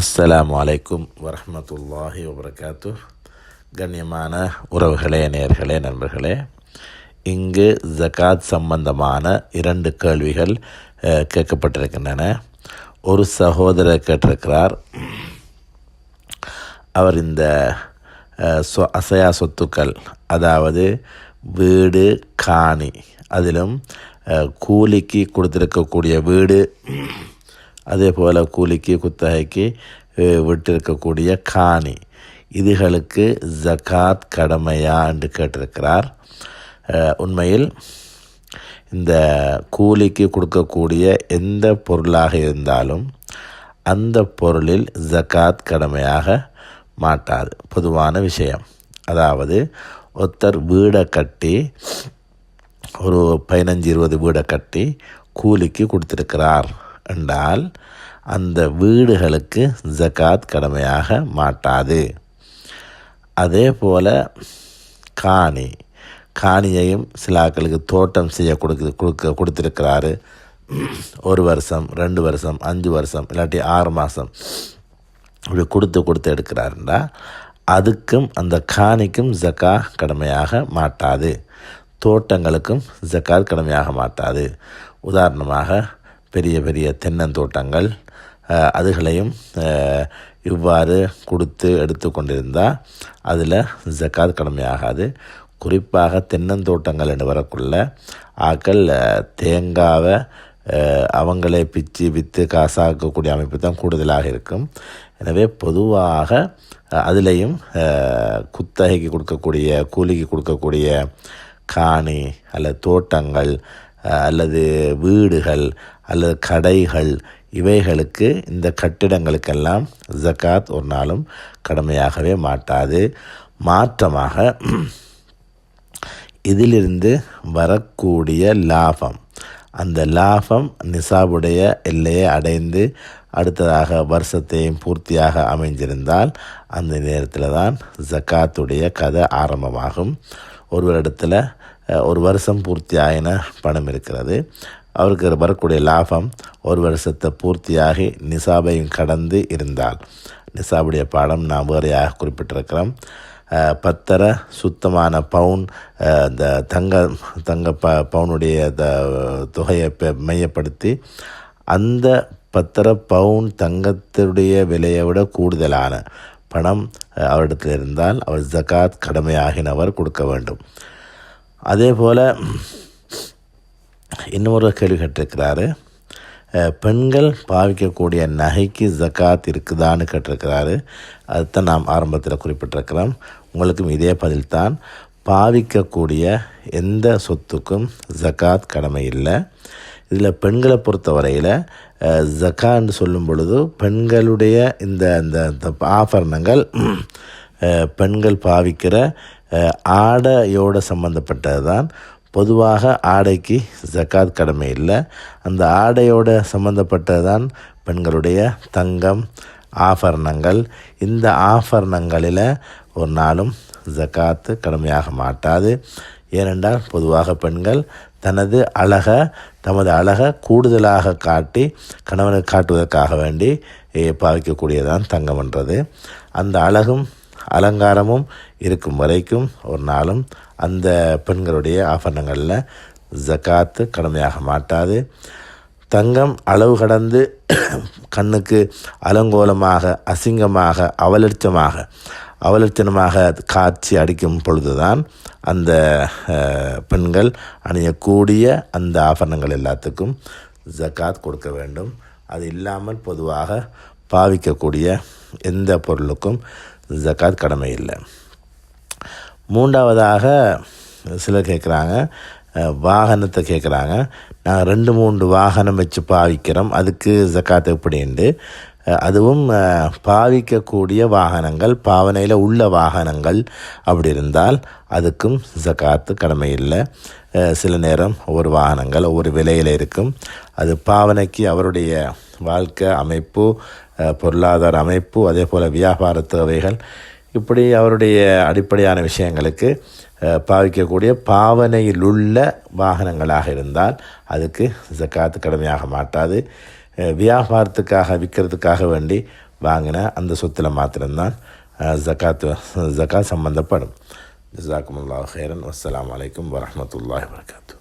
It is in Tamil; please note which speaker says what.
Speaker 1: அஸ்லாம் வலைக்கும் வரமத்துல்லாஹி வபர்காத்து கண்ணியமான உறவுகளே நேர்களே நண்பர்களே இங்கு ஜகாத் சம்பந்தமான இரண்டு கேள்விகள் கேட்கப்பட்டிருக்கின்றன. ஒரு சகோதரர் கேட்டிருக்கிறார். அவர் இந்த சொ- அசையா சொத்துக்கள் அதாவது வீடு காணி அதிலும் கூலிக்கு கொடுத்துருக்கக்கூடிய வீடு அதே போல் கூலிக்கு குத்தகைக்கு விட்டிருக்கக்கூடிய காணி. இதுகளுக்கு ஜகாத் கடமையா என்று கேட்டிருக்கிறார். உண்மையில் இந்த கூலிக்கு கொடுக்கக்கூடிய எந்த பொருளாக இருந்தாலும் அந்த பொருளில் ஜக்காத் கடமையாக மாட்டாது. பொதுவான விஷயம். அதாவது ஒருத்தர் வீடை கட்டி ஒரு பதினஞ்சு இருபது வீடை கட்டி கூலிக்கு கொடுத்துருக்கிறார். என்றால் அந்த வீடுகளுக்கு ஜக்காத் கடமையாக மாட்டாது. அதே போல் காணி. காணியையும் சிலாக்களுக்கு தோட்டம் செய்ய கொடுக்க கொடுக்க கொடுத்துருக்கிறாரு. ஒரு வருஷம் ரெண்டு வருஷம் அஞ்சு வருஷம் இல்லாட்டி ஆறு மாதம் இப்படி கொடுத்து கொடுத்து எடுக்கிறாருண்டா அதுக்கும் அந்த காணிக்கும் ஜக்கா கடமையாக மாட்டாது. தோட்டங்களுக்கும் ஜக்காத் கடமையாக மாட்டாது. உதாரணமாக பெரிய பெரிய தென்னந்தோட்டங்கள் அதுகளையும் இவ்வாறு கொடுத்து எடுத்து கொண்டிருந்தால் அதில் ஜக்காத் கடமையாகாது குறிப்பாக தென்னந்தோட்டங்கள் என்று வரக்குள்ள ஆக்கள் தேங்காவை அவங்களே பிச்சு விற்று காசாக்கக்கூடிய அமைப்பு தான் கூடுதலாக இருக்கும். எனவே பொதுவாக அதுலேயும் குத்தகைக்கு கொடுக்கக்கூடிய கூலிக்கு கொடுக்கக்கூடிய காணி அல்லது தோட்டங்கள் அல்லது வீடுகள் அல்லது கடைகள் இவைகளுக்கு இந்த கட்டிடங்களுக்கெல்லாம் ஜகாத் ஒரு நாளும் கடமையாகவே மாட்டாது. மாற்றமாக இதிலிருந்து வரக்கூடிய லாபம் அந்த லாபம் நிசாபுடைய எல்லையை அடைந்து அடுத்ததாக வருஷத்தையும் பூர்த்தியாக அமைஞ்சிருந்தால் அந்த நேரத்தில் தான் ஜக்காத்துடைய கதை ஆரம்பமாகும். ஒரு இடத்துல ஒரு வருஷம் பூர்த்தியாகின பணம் இருக்கிறது. அவருக்கு வரக்கூடிய லாபம் ஒரு வருஷத்தை பூர்த்தியாகி நிசாபையும் கடந்து இருந்தால். நிசாபுடைய பாடம் நாம் வேறையாக குறிப்பிட்டிருக்கிறோம். பத்தரை சுத்தமான பவுன் இந்த தங்க தங்க ப பவுனுடைய த- தொகையை பெ- மையப்படுத்தி அந்த பத்தரை பவுன் தங்கத்துடைய விலையை விட கூடுதலான பணம் அவரிடத்தில் இருந்தால் அவர் ஜகாத் கடமையாகினவர் கொடுக்க வேண்டும். அதே போல் இன்னொரு கேள்வி கேட்டிருக்கிறாரு. பெண்கள் பாவிக்கக்கூடிய நகைக்கு ஜக்காத் இருக்குதான்னு கேட்டிருக்கிறாரு. அதுதான் நாம் ஆரம்பத்தில் குறிப்பிட்டிருக்கிறோம். உங்களுக்கும் இதே பதில்தான். பாவிக்கக்கூடிய எந்த சொத்துக்கும் ஜகாத் கடமை இல்லை. இதில் பெண்களை பொறுத்தவரையில் ஜக்கான்னு சொல்லும் பொழுது பெண்களுடைய இந்த இந்த ஆபரணங்கள் பெண்கள் பாவிக்கிற ஆடையோடு சம்மந்தப்பட்டது தான் பொதுவாக ஆடைக்கு ஜக்காத் கடமை இல்லை. அந்த ஆடையோட சம்மந்தப்பட்டது தான் பெண்களுடைய தங்கம் ஆபரணங்கள். இந்த ஆபரணங்களில் ஒரு நாளும் ஜக்காத்து கடமையாக மாட்டாது. ஏனென்றால் பொதுவாக பெண்கள் தனது அழகை தமது அழகை கூடுதலாக காட்டி கணவனுக்கு காட்டுவதற்காக வேண்டி பாவிக்கக்கூடியதான் பாவிக்கக்கூடியதான் தங்கம்ன்றது அந்த அழகும் அலங்காரமும் இருக்கும் வரைக்கும் ஒரு நாளும் அந்த பெண்களுடைய ஆபரணங்களில் ஜக்காத்து கடமையாக மாட்டாது. தங்கம் அளவு கடந்து கண்ணுக்கு அலங்கோலமாக அசிங்கமாக அவலட்சமாக அவலட்சணமாக காட்சி அடிக்கும் பொழுதுதான் அந்த பெண்கள் அணியக்கூடிய அந்த ஆபரணங்கள் எல்லாத்துக்கும் ஜக்காத் கொடுக்க வேண்டும். அது இல்லாமல் பொதுவாக பாவிக்கக்கூடிய எந்த பொருளுக்கும் ஜக்காத் கடமை இல்லை. மூன்றாவதாக சிலர் கேட்குறாங்க வாகனத்தை கேட்குறாங்க. நாங்கள் ரெண்டு மூன்று வாகனம் வச்சு பாவிக்கிறோம் அதுக்கு ஜக்காத் எப்படின்ட்டு அதுவும் பாவிக்கக்கூடிய வாகனங்கள் பாவனையில் உள்ள வாகனங்கள் அப்படி இருந்தால் அதுக்கும் ஜக்காத்து கடமை இல்லை சில நேரம் ஒவ்வொரு வாகனங்கள் ஒவ்வொரு விலையில் இருக்கும். அது பாவனைக்கு அவருடைய வாழ்க்கை அமைப்பு பொருளாதார அமைப்பு அதே போல் வியாபார தேவைகள் இப்படி அவருடைய அடிப்படையான விஷயங்களுக்கு பாவிக்கக்கூடிய பாவனையிலுள்ள வாகனங்களாக இருந்தால் அதுக்கு ஜக்காத்து கடமையாக மாட்டாது. வியாபாரத்துக்காக விற்கிறதுக்காக வேண்டி வாங்கின அந்த சொத்தில் மாத்திரம்தான் ஜக்காத் ஜக்காத் சம்பந்தப்படும். ஜசாக்குமுல்லா ஹேரன் வஸ்ஸலாமு வலைக்கம் வரமத்துல்லாஹ் வரகாத்து